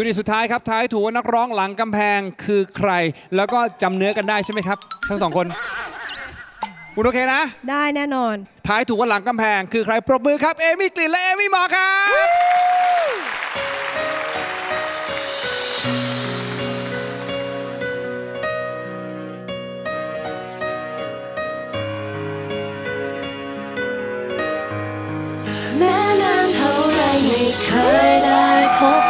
ยูนิตสุดท้ายครับท้ายถูกว่านักร้องหลังกำแพงคือใคร แล้วก็จำเนื้อกันได้ใช่ไหมครับ ทั้งสองคน คุณโอเคนะ ได้แน่นอน ท้ายถูกว่าหลังกำแพงคือใครปรบมือครับ เอมี่กลิ่นและเอมี่หมอครับ แม้นานเท่าไรไม่เคยได้พบ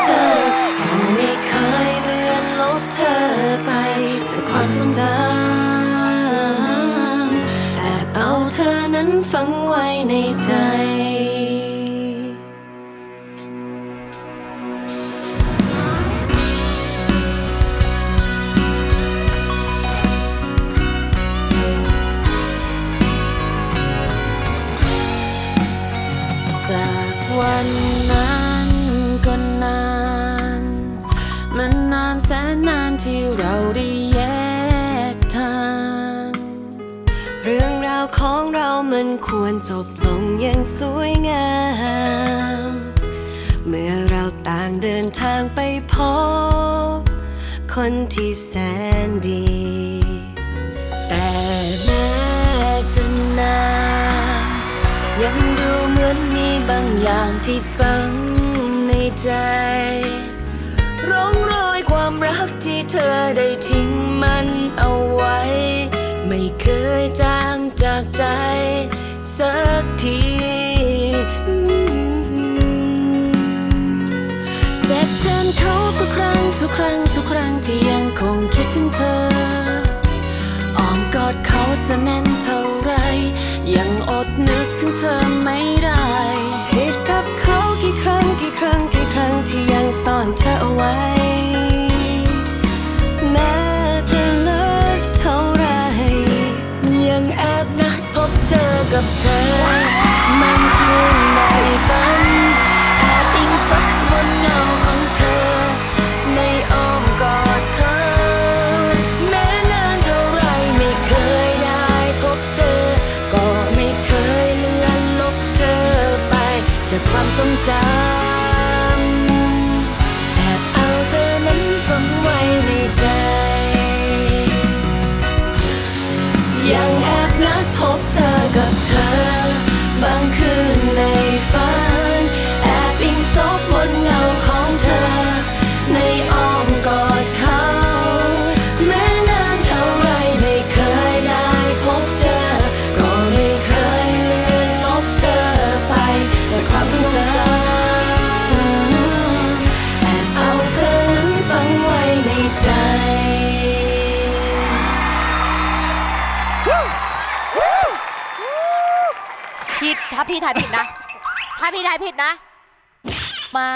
ฝังไว้ในใจ จบลงอย่างสวยงาม เมื่อเราต่างเดินทางไปพบ คนที่แสนดี แต่แม้จะนานยังดูเหมือนมีบางอย่างที่ฝังในใจร่องรอยความรักที่เธอได้ทิ้งมันเอาไว้ ไม่เคยจางจากใจ สักทีเจ็บแทนเขาทุกครั้งทุกครั้งทุกครั้งที่ยังคงคิดถึงเธออ้อมกอดเขาจะแน่นเท่าไร ยังอดนึกถึงเธอไม่ได้ผิดกับเขากี่ครั้งกี่ครั้งกี่ครั้งที่ยังซ่อนเธอเอาไว้ มันเคือในฝันแอบอิงซับบนเงาของเธอ ในอ้อมกอดเขาแม้นานเท่าไรไม่เคยได้พบเธอ ก็ไม่เคยเลือนลบเธอไปจากความทรงจำ พี่ทายผิดนะ ถ้าพี่ทายผิดนะ มา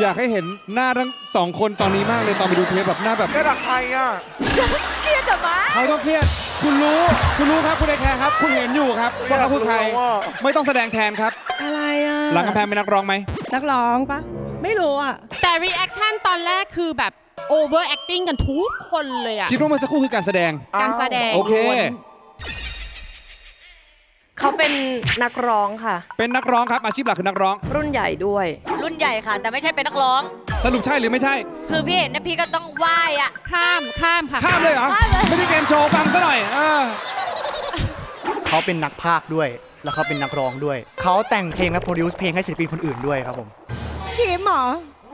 อยากให้เห็นหน้าทั้งสองคนตอนนี้มากเลยตอนไปดูเทปแบบหน้าแบบได้รักใครอะ เครียดแต่มาเขาต้องเครียด คุณรู้ คุณรู้ครับคุณไอแคร์ครับ คุณเห็นอยู่ครับว่าเขาพูดใครอยากรู้ว่า ไม่ต้องแสดงแทนครับ อะไรอะหลังกำแพงเป็นนักร้องไหมนักร้องปะไม่รู้อะแต่รีแอคชั่นตอนแรกคือแบบ over acting กันทุกคนเลยอะคิดว่าเมื่อสักครู่คือการแสดง การแสดง โอเค เขาเป็นนักร้องค่ะ เป็นนักร้องครับอาชีพหลักคือนักร้อง รุ่นใหญ่ด้วย รุ่นใหญ่ค่ะ แต่ไม่ใช่เป็นนักร้อง สรุปใช่หรือไม่ใช่ คือพี่เห็นนะพี่ก็ต้องไหว้อะข้ามข้ามค่ะข้ามเลยเหรอข้ามเลยไม่ได้เกมโชว์ฟังซะหน่อยเออเขาเป็นนักพากย์ด้วย แล้วเขาเป็นนักร้องด้วย เขาแต่งเพลงและโปรดิวซ์เพลงให้ศิลปินคนอื่นด้วยครับผมคิมเหรอ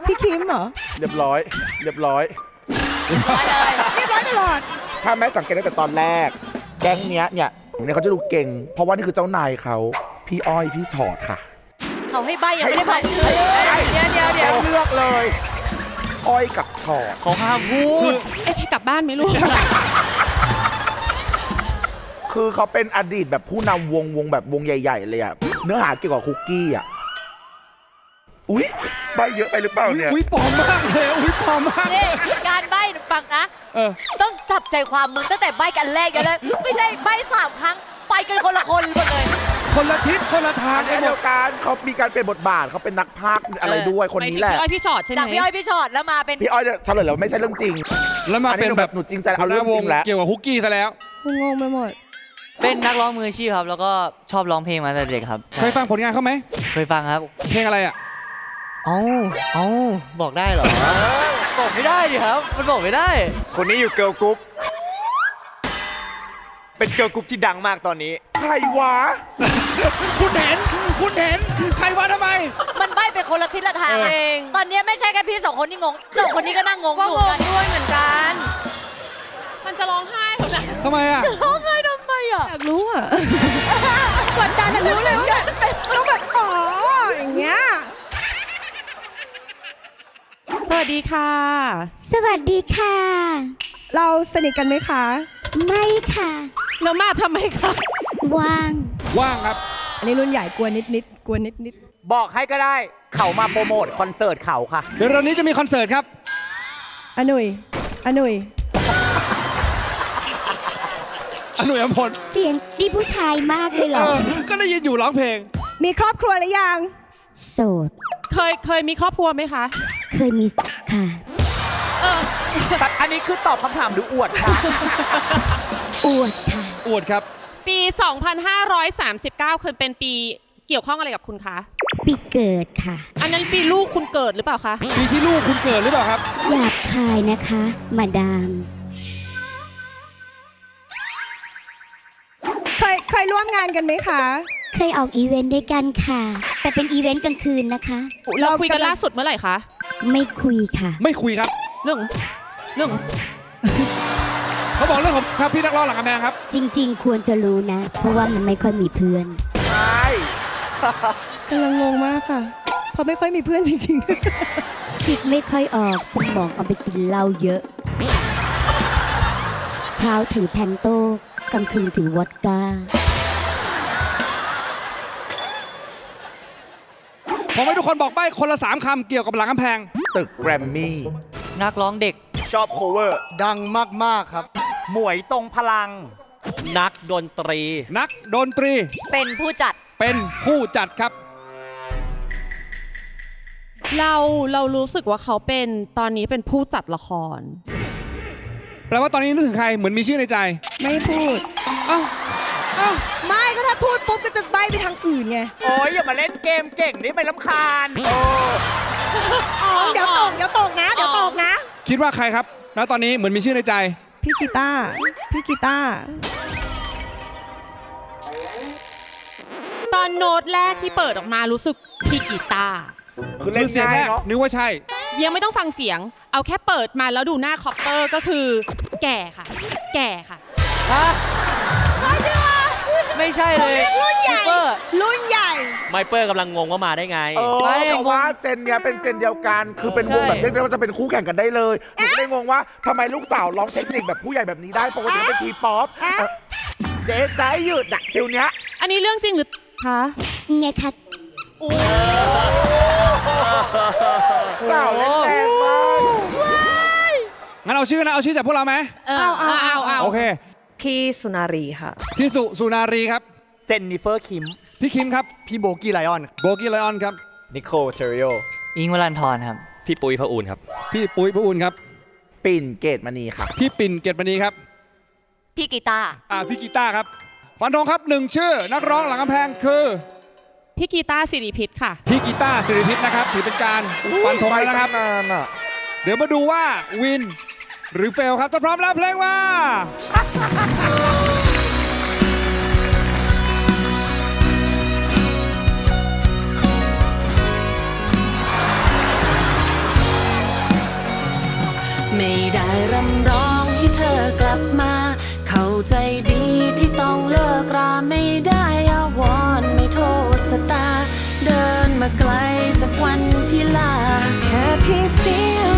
พี่คิมเหรอเรียบร้อย เรียบร้อยมาเลยเรียบร้อยตลอด ถ้าแม่สังเกตตั้งแต่ตอนแรก แก๊งเนี้ยเนี่ยเนี่ยเขาจะดูเก่ง เพราะว่านี่คือเจ้านายเขาพี่อ้อยพี่ชอดค่ะ เขาให้ใบยังไม่ได้บอกชื่อเดี๋ยวเดี๋ยวเดี๋ยวเขาเลือกเลย อ้อยกับชอดเขาห้ามพูดเอ๊ะกลับบ้านไหมลูก คือเขาเป็นอดีตแบบผู้นำวงวงแบบวงใหญ่ ๆ เลยอะเนื้อหาเกี่ยวกับคุกกี้อะ อุ๊ยใบเยอะไปหรือเปล่าเนี่ย อุ้ยปลอมมากเลยอุ้ยปลอมมาก นี่การใบฟังนะ เออ ต้องจับใจความมึงตั้งแต่ใบกันแรกกันเลยไม่ใช่ใบสามครั้งไปกันคนละคนหมดเลย คนละทิศคนละทางอันกันหมเดียดวกันเขามีการเปลี่ยนบทบาทเขาเป็นนักพากย์อะไรด้วยคนไปนี้ที่แหละพี่อ้อยพี่ชอดใช่ไหมจากพี่อ้อยพี่ชอดแล้วมาเป็นพี่อ้อยเนี่ยเฉลยแล้ววาไม่ใช่เรื่องจริง แล้วมาเป็นแบบหนูจริงใจเอาเรื่องจริงแล้ว เกี่ยวกับคุกกี้ซะแล้วกูงงไปหมด เป็นนักร้องมืออาชีพครับ แล้วก็ชอบร้องเพลงมาตั้งแต่เด็กครับเคยฟังผลงานเขาไหมเคยฟังครับ เพลงอะไรอะ เอ้าเอ้าบอกได้เหรอ บอกไม่ได้ดิครับ มันบอกไม่ได้ คนนี้อยู่เกิร์ลกรุ๊ป เป็นเกิร์ลกรุ๊ปที่ดังมากตอนนี้ ใครวะ คุณเห็น คุณเห็น ใครว่าทำไม มันใบไปคนละทิศละทางเออเอง ตอนนี้ไม่ใช่แค่พี่สองคนที่งงสองคนนี้ก็นั่งงงก็อยู่งกันงด้วยเหมือนกัน มันจะร้องไห้เหรอเนี่ยทำไมอะร้องไห้ทำไมอะอยากรู้อะกดดันอะรู้เลยว่าต้องแบบอ๋ออย่างเงี้ย ส วัสดีค่ะ สวัสดีค่ะ เราสนิทกันไหมคะ ไม่ค่ะแล้วมาทำไมคะ ว่าง ว่างครับ อันนี้รุ่นใหญ่กลัวนิดนิดๆกลัวนิดนิดบอกให้ก็ได้ เขามาโปรโมทคอนเสิร์ตเขาค่ะ เดี๋ยวเรานี้จะมีคอนเสิร์ตครับๆอะหนุ่ยอะหนุ่ยอนุยมพลเสียงดีผู้ชายมากเลยเหรเอออก็ได้ยินอยู่ร้องเพลง มีครอบครัวหรือยัง โสด เคยเคยมีครอบครัวไหมคะ เคยมีค่ะเออแต่อันนี้คือตอบคำถามหรืออวดคะ อวดค่ะ อวดครับ ปี 2539เคยเป็นปีเกี่ยวข้องอะไรกับคุณคะ ปีเกิดค่ะ อันนั้นปีลูกคุณเกิดหรือเปล่าคะปีที่ลูกคุณเกิดหรือเปล่าครับ หยาบคายนะคะ มาดาม เคยเคยร่วมงานกันไหมคะ เคยออกอีเวนต์ด้วยกันค่ะ แต่เป็นอีเวนต์กลางคืนนะคะ เราคุยกันล่าสุดเมื่อไหร่คะ ไม่คุยค่ะ ไม่คุยครับ เรื่องเรื่องเขาบอกเรื่องของครับพี่นักร้องหลังกำแพงครับ จริง ๆ ควรจะรู้นะ เพราะว่ามันไม่ค่อยมีเพื่อน ใช่กำลังงงมากค่ะ เพราะไม่ค่อยมีเพื่อนจริงคิดไม่ค่อยออกสมองเอาไปกินเหล้าเยอะ เช้าถือแพนโต้กลางคืนถือวอดก้า ผมให้ทุกคนบอกใบ้คนละสามคำเกี่ยวกับหลังกำแพง ตึกแกรมมี่นักร้องเด็ก ชอบโคเวอร์ ดังมาก ๆ ครับ หมวยทรงพลัง นักดนตรี นักดนตรีเป็นผู้จัด เป็นผู้จัดครับ เราเรารู้สึกว่าเขาเป็นตอนนี้เป็นผู้จัดละคร แปลว่าตอนนี้นึกถึงใครเหมือนมีชื่อในใจๆไม่พูด เอ้า เอ้า ไม่ก็ถ้า พูดปุ๊บก็จะใบไปทางอื่นไง โอ้ยอย่ามาเล่นเกมเก่งนี่ไปลำคาญอ๋อ เดี๋ยวตก เดี๋ยวตกนะ เดี๋ยวตกนะ คิดว่าใครครับ แล้วตอนนี้เหมือนมีชื่อในใจ พี่กีตาร์พี่กีตาร์ตอนโน้ตแรกที่เปิดออกมารู้สึกพี่กีตาร์คือเล่คืนอเสียงง่าแรยกเนาะนึกว่าใช่ ยังไม่ต้องฟังเสียง เอาแค่เปิดมาแล้วดูหน้าคอปเปอร์ก็คือ แก่ค่ะ แก่ค่ะ ไม่ใช่เลยรุ่นใหญ่ซูเปอร์รุ่นใหญ่ ไมเปอร์กำลังงงว่ามาได้ไง เออไม่แต่ว่าเจนเนี้ยเป็นเจนเดียวกัน คือเป็นวงแบบใช่เรียกได้ว่าจะเป็นคู่แข่งกันได้เลยหนูก็เลยงงว่าทำไมลูกสาวร้องเทคนิคแบบผู้ใหญ่แบบนี้ได้ปกติเป็นทีป๊อปอะเอ่อเจ๊ใจหยุดอะฟิลเนี้ย อันนี้เรื่องจริงหรือคะไงคะสาวเล่นแรงมากงั้นเอาชื่อนะ เอาชื่อจากพวกเราไหม เออเอาเอาเอาโอเค พี่สุนารีค่ะ พี่สุสุนารีครับ เจนนิเฟอร์คิม พี่คิมครับ พี่โบกี้ไลออน โบกี้ไลออนครับ นิโคลเทริโอ อิงวลันทรครับ พี่ปุ้ยพระอูนครับ พี่ปุ้ยพระอุ่นครับ ปิ่นเกตมณีค่ะพี่ปิ่นเกตมณีครับ พี่กีตาร์อ่าพี่กีตาร์ครับ ฟันธงครับหนึ่งชื่อ นักร้องหลังกำแพงคือพี่กีตาร์สิริพิษค่ะ พี่กีตาร์สิริพิษนะครับ ถือเป็นการฟันธงแล้วนะครับไปนานอะเดี๋ยวมาดูว่าวิน หรือเฟลครับถ้าพร้อมแล้วเพลงมา ไม่ได้รำร้องให้เธอกลับมา เข้าใจดีที่ต้องเลิกราไม่ได้อาวรณ์ไม่โทษชะตา เดินมาไกลจากวันที่ลา แค่เพียงเสียว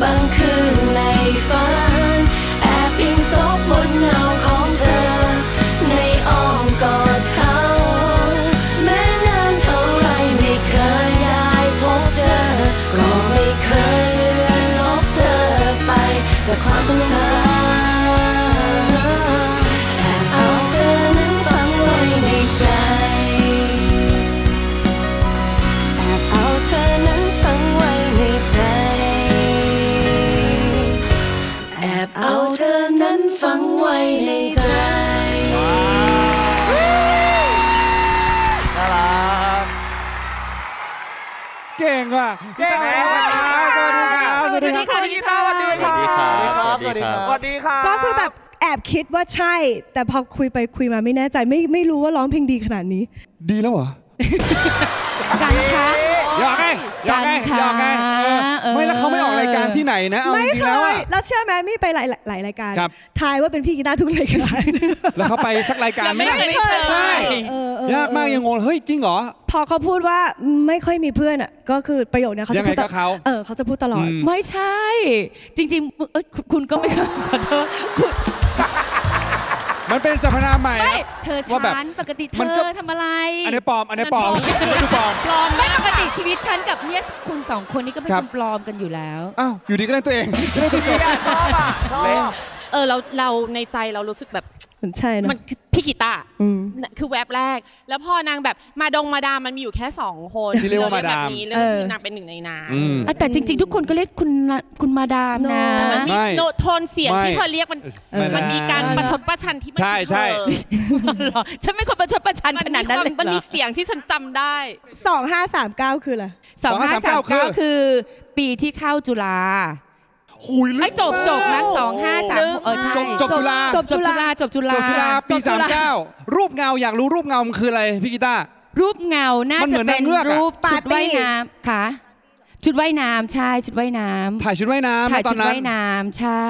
满颗。 วัสดีครับ สวัสดีค่ะก็คือแบบแอบคิดว่าใช่ แต่พอคุยไปคุยมาไม่แน่ใจไม่ไม่รู้ว่าร้องเพลงดีขนาดนี้ ดีแล้วเหรอ กันคะห ยอกไงหยอกไงกันค่ะหยอกไงเออเออไม่แล้วเขาไม่ออกรายการที่ไหนนะเอาจไม่ริงเคๆแล้วยอะ แล้วเชื่อไหมมี่ไปหลายหลายรายการครับ ทายว่าเป็นพี่กีตาร์ทุกรายการ แล้วเขาไปสักรายการเราไม่ไม่ได้เคยใช่ เออเออยากมากยังงงเฮ้ยจริงเหรอ พอเขาพูดว่าไม่ค่อยมีเพื่อนอะก็คือประโยคเนี้ยเขายัจะงไงพูดตก็เขา เออเขาจะพูดตลอดอืมไม่ใช่ จริงๆเอ้ยคุณคุณก็ไม่ขอโทษคุณ มันเป็นสรรพนามใหม่ไม่ครับ เธอว่าแบบฉันปกติเธมันก็ อทำอะไรอันนี้ปลอม อันนี้ปลอมอันนี้ปลอม ปลอมไม่ปกติชีวิตฉันกับเนี่ยคุณสองคนนี้ก็เป็นครัคบ นปลอมกันอยู่แล้ว อ้าว อยู่ดีก็เล่นตัวเองชอบอะชอบ เออเราเราในใจเรารู้สึกแบบ เหมือนใช่นะมันคือพี่กีตาร์อืมน่ะคือแวบแรก แล้วพอนางแบบมาดงมาดามมันมีอยู่แค่สองคนที่เรียกว่ามาดาม แบบนี้เรื่องเออที่นางเป็นหนึ่งในนางอืมแต่จริง ๆ ทุกคนก็เรียกคุณนะคุณมาดามนะ No มันมีไม่โนโทนเสียงไม่ที่เธอเรียกมันเออ มันมีการประชดประชันที่มันใช่ใช่ เหรอฉันไม่คนประชดประชันขนาดนั้นเลยมันมีเสียงที่ฉันจำได้ สองห้าสามเก้าคืออะไร สองห้าสาม2539คือเก้าคือ ปีที่เข้าจุฬา หุยลึกไอ้ยจบมากจบนะสองห้าสามเออใช่จบจบจุฬา จบจบจุฬาจบจุฬาจบจุฬาปีจบจุฬา39รูปเงาอยากรู้รูปเงามันคืออะไรพี่กีตาร์ รูปเงาน่ามันเหจะมือนเป็นนางเงือกอะ รูปปาชุร์ดตี้ว่ายน้ำค่ะ ชุดว่ายน้ำใช่ชุดว่ายน้ำถ่ายชุดว่ายน้ำถ่ายตอชุนดนั้นว่ายน้ำใช่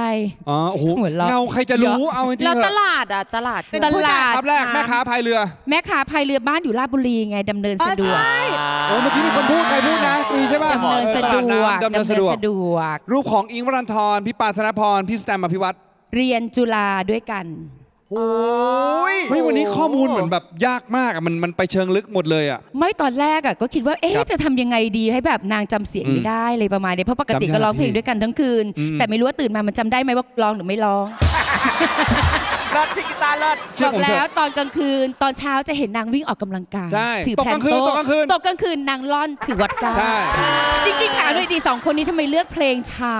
อ๋อโอ้โหหัวเราะ เงาใครจะรู้เอาจริงๆแล้วเถตอะลาดอะตลาดเป็นตผู้จัดลาดภาพแรกแม่ค้าพายเรือ แม่ค้าพายเรือบ้านอยู่ราชบุรีไงดำเนินสะดวกโอ้เมื่อกี้มีคนพูดใครพูดนะตรีใช่ป่ะดำเนินสะดวกดำเนินสะดวกสะดวกรูปของอิงค์วรันทรพี่ปานธนพร พี่สแตมอภิวัตรเรียนจุฬาด้วยกัน โอ้ยเฮ้ยวันนี้ข้อมูลเหมือนแบบยากมากอะมันมันไปเชิงลึกหมดเลยอะ ไม่ตอนแรกอะก็คิดว่าเอ๊ะครับจะทำยังไงดีให้แบบนางจำเสียงอืมไม่ได้เลยประมาณนี้เพราะปกติจำยากก็ร้องเพลงพี่ด้วยกันทั้งคืน อืม แต่ไม่รู้ว่าตื่นมามันจำได้ไหมว่าร้องหรือไม่ร้อง เลิศพี่กีตาร์เลิศ เชื่บออกผมเถแล้วอะ ตอนกลางคืนตอนเช้าจะเห็นนางวิ่งออกกำลังกายใช่ถือตกแผ่กนลางคืนโต๊ะตกกลางคืนตกกลางคืนนางล่อนถือวัดกาใช่จริงๆถามด้วยดีสองคนนี้ทำไมเลือกเพลงช้า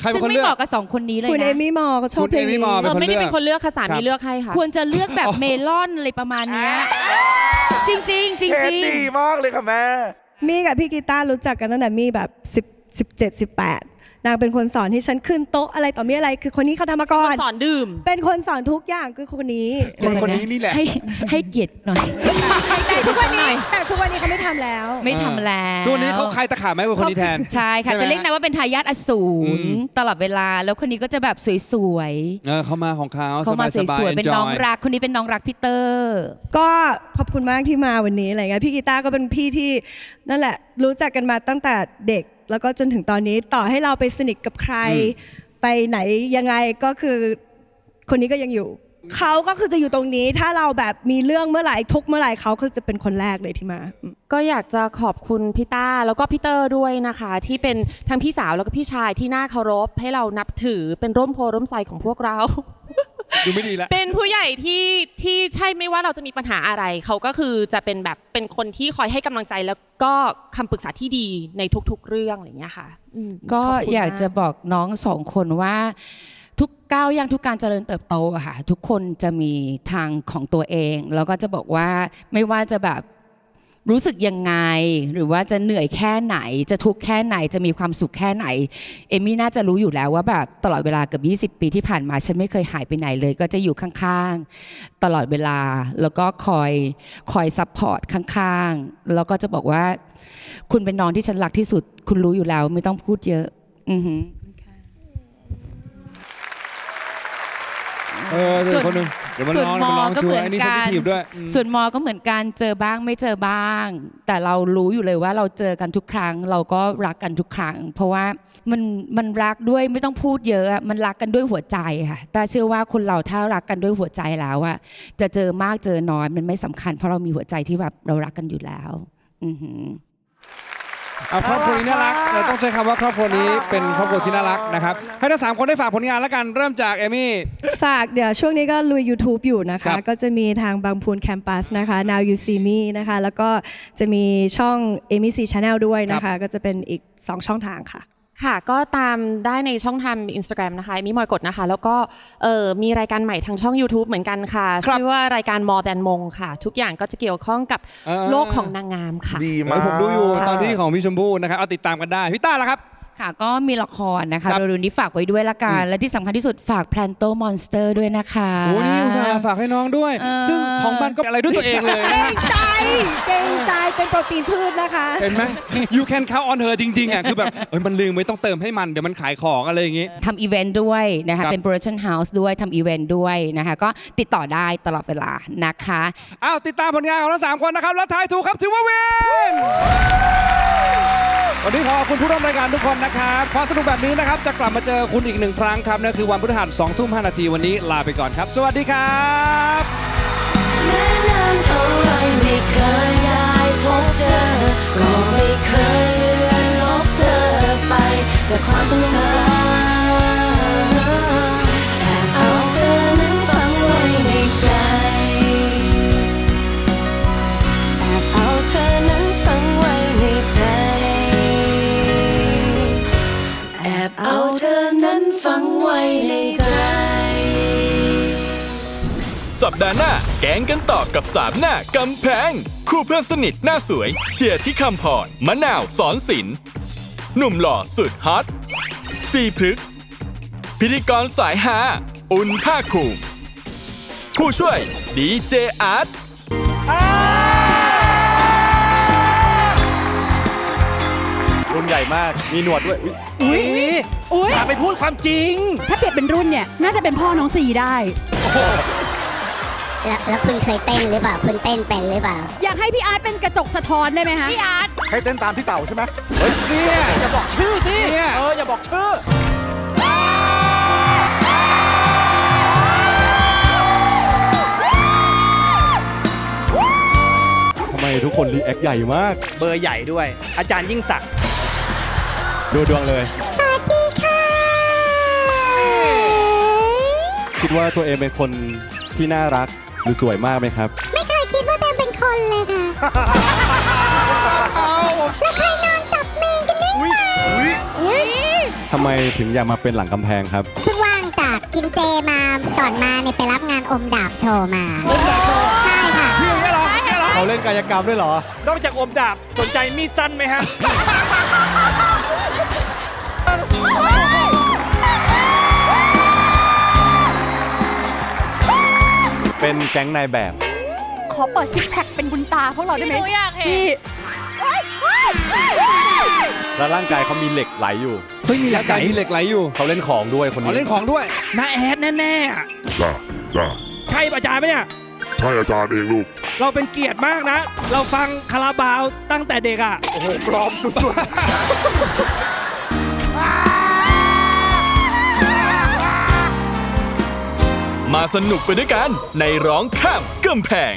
ใครเป็นซึ่งคนไม่เลือก เหมาะกับสองคนนี้เลยคุณเอนะมี่มอร์ก็ชอบคุณเพลงเอมี่นี้มอร์ เออไม่ได้เป็นคนเลือกค่ะสาครัมีบ เลือกให้ค่ะ ควรจะเลือกแบบเมลอนอะไรประมาณเนี้ยจริงๆจริงเทๆสดีมากเลยค่ะแม่ มี่กับพี่กีตาร์รู้จักกันตั้งแต่มี่แบบ10 17 18 นางเป็นคนสอนที่ฉันขึ้นโต๊ะอะไรต่อมีอะไร คือคนนี้เขาทำมาก่อน สอนดื่ม เป็นคนสอนทุกอย่างคือคนนี้ คนคนนี้นี่แหละ ให้ให้เกียรติหน่อยแต่ทุกวันนี้แต่ทุกวันนี้เขาไม่ทำแล้ว ไม่ทำแล้วตัวนี้เขาใครตะขาบไหมกับคนนี้แทน ใช่ค่ะใช่ไหมจะเรียกนางว่าเป็นทายาทอสูรอืมตลอดเวลา แล้วคนนี้ก็จะแบบสวยเออเขามาของเขาๆเขามาสบายๆวยๆ เป็นน้อง enjoy รัก คนนี้เป็นน้องรักพี่เตอร์ ก็ขอบคุณมากที่มาวันนี้อะไรเงี้ย พี่กีตาร์ก็เป็นพี่ที่นั่นแหละรู้จักกันมาตั้งแต่เด็ก แล้วก็จนถึงตอนนี้ต่อให้เราไปสนิทกับใคร ไปไหนยังไงก็คือคนนี้ก็ยังอยู่ เขาก็คือจะอยู่ตรงนี้ถ้าเราแบบมีเรื่องเมื่อไหร่ทุกข์เมื่อไหร่เขาคือจะเป็นคนแรกเลยที่มา ก็อยากจะขอบคุณพี่ต้าแล้วก็พี่เตอร์ด้วยนะคะ ที่เป็นทั้งพี่สาวแล้วก็พี่ชายที่น่าเคารพให้เรานับถือเป็นร่มโพร่มไทรของพวกเรา ดูไม่ดีแล้ว เป็นผู้ใหญ่ที่ที่ใช่ไม่ว่าเราจะมีปัญหาอะไร เขาก็คือจะเป็นแบบเป็นคนที่คอยให้กำลังใจแล้วก็คำปรึกษาที่ดีในทุกๆ เรื่องอะไรอย่างเงี้ยค่ะอืมก็ขบคุณอยากจะม บอกน้องสองคนว่า ทุกก้าวย่างทุกการเจริญเติบโตอะค่ะทุกคนจะมีทางของตัวเอง แล้วก็จะบอกว่าไม่ว่าจะแบบ รู้สึกยังไง หรือว่าจะเหนื่อยแค่ไหน จะทุกข์แค่ไหนจะมีความสุขแค่ไหน เอมี่น่าจะรู้อยู่แล้วว่าแบบตลอดเวลาเกือบ20 ปีที่ผ่านมาฉันไม่เคยหายไปไหนเลย ก็จะอยู่ข้างๆ ตลอดเวลาแล้วก็คอยคอยซัพพอร์ตข้างๆ แล้วก็จะบอกว่า คุณเป็นน้องที่ฉันรักที่สุด คุณรู้อยู่แล้วไม่ต้องพูดเยอะ อือหือ เออเดี๋ยวคนหนึงเดี๋ยวมาส่วนลองมเดี๋ยวมาลอองก็ชูเหมือนไอ้นี่กัเซนนซิทีฟด้วยอืม ส่วนมอก็เหมือนกันเจอบ้างไม่เจอบ้าง แต่เรารู้อยู่เลยว่าเราเจอกันทุกครั้ง เราก็รักกันทุกครั้ง เพราะว่ามันมันรักด้วยไม่ต้องพูดเยอะอะมันรักกันด้วยหัวใจค่ะแต่เชื่อว่าคนเราถ้ารักกันด้วยหัวใจแล้วอะจะเจอมากเจอน้อยมันไม่สำคัญ เพราะเรามีหัวใจที่แบบเรารักกันอยู่แล้ว อือหือเอาครอบครัวนี้น่ารัก เราต้องใช้คำว่าครอบครัวนี้เป็นครอบครัวที่น่ารักนะครับ ให้ทั้งสามคนได้ฝากผลงานแล้วกัน เริ่มจากเอมี่ ฝากเดี๋ยวช่วงนี้ก็ลุย YouTube อยู่นะครัคะ บ ก็จะมีทางบางพูนแคมปัสนะคะ Now You See Me นะคะ แล้วก็จะมีช่อง Amy C Channel ด้วยนะคะ ก็จะเป็นอีก 2 ช่องทางค่ะ ค่ะก็ตามได้ในช่องทาง Instagram นะคะมีมอยกดนะคะ แล้วก็เอ่อมีรายการใหม่ทางช่อง YouTube เหมือนกันค่ะครับ ชื่อว่ารายการ More Than มงค่ะ ทุกอย่างก็จะเกี่ยวข้องกับเออโลกของนางงามค่ะ ดีเฮ้มายกผมดูอยู่ตอนที่ของพี่ชมพู่นะครับเอาติดตามกันได้พี่ต้าล่ะครับ ค่ะก็มีละครนะคะครับ เร็วๆนี้ฝากไว้ด้วยละกัน และที่สำคัญที่สุดฝาก Planto Monster ด้วยนะคะ โอ้นี่อุตส่าห์ฝากให้น้องด้วย เออ ซึ่งของมันก็อะไรด้วยตัวเองเลยเกรนะงใจเกรงใจเป็นโปรตีนพืชนะคะ เห็นไหม you can count on her จริงๆอะคือแบบเอ้ยมันลืมไม่ต้องเติมให้มันเดี๋ยวมันขายของอะไรอย่างงี้ ทำอีเวนต์ด้วยนะครัคะ บ เป็น Production House ด้วยทำอีเวนต์ด้วยนะคะ ก็ติดต่อได้ตลอดเวลานะคะ อ้าวติดตามผลงานของทั้งสามคนนะครับ แล้วทายถูกครับถือว่าวิน วันนี้ขอขอบคุณผู้ร่วมรายการทุกคนนะครับความสนุกแบบนี้นะครับจะกลับมาเจอคุณอีกหนึ่งครั้งครับนั่นคือวันพฤหัสสองทุ่มห้านาทีวันนี้ลาไปก่อนครับ สวัสดีครับแม้นานเท่าไรไม่เคยได้พบเธอก็ไม่เคยเลือนลบเธอไปจากความทรงจำ ดาห์หน้า แกงกันต่อกับสามหน้ากำแพง คู่เพื่อนสนิทหน้าสวย เชียร์ที่คำพรมะนาวสอนศิลป์หนุ่มหล่อสุดฮอตซีพฤกษ์พิธีกรสายฮาอุ่นภาคภูมิผู้ช่วยดีเจอาร์ตรุ่นใหญ่มาก มีหนวดด้วยอุ๊ยอุ้ยอุ้ยอย่าไปพูดความจริง ถ้าเปรียบเป็นรุ่นเนี่ย น่าจะเป็นพ่อน้องสีได้ แล้วแล้วคุณเคยเต้นหรือเปล่า คุณเต้นเป็นหรือเปล่า อยากให้พี่อาร์ตเป็นกระจกสะท้อนได้ไหมคะพี่อาร์ตให้เต้นตามพี่เต่าใช่ไหมเนี่ยอย่าบอกชื่อสิเนี่ยเอออย่าบอกชื่อทำไมทุกคนรีแอคใหญ่มาก เบอร์ใหญ่ด้วย อาจารย์ยิ่งศักดิ์ดูดวงเลย สวัสดีค่ะ คิดว่าตัวเองเป็นคนที่น่ารัก หรือสวยมากไหมครับ ไม่เคยคิดว่าตัวเองเป็นคนเลยค่ะ แล้วเคยนอนจับมือกันด้วยไหมทำไมถึงอยากมาเป็นหลังกำแพงครับ เพิ่งว่างจากกินเจมาก่อนมาเนี่ยไปรับงานอมดาบโชว์มา ใช่ค่ะเขาเล่นกายกรรมด้วยเหรอ นอกจากอมดาบสนใจมีดสั้นไหมฮะ เป็นแก๊งนายแบบ ขอเปิดซิกแพคเป็นบุญตาพวกเราได้ไหมหนูอยากเห็น พี่แล้วร่างกายเขามีเหล็กไหลอยู่ เฮ้ยมีเหล็กไหลมีเหล็กไหลอยู่เขาเล่นของด้วยคนอ๋อนี้เล่นของด้วยน้าแอดแน่ๆอะจ้าจ้าใช่อาจารย์ไหมเนี่ย ใช่อาจารย์เองลูก เราเป็นเกียรติมากนะ เราฟังคาราบาวตั้งแต่เด็กอะ โอ้โห ปลอมสุด มาสนุกไปด้วยกันในร้องข้ามกำแพง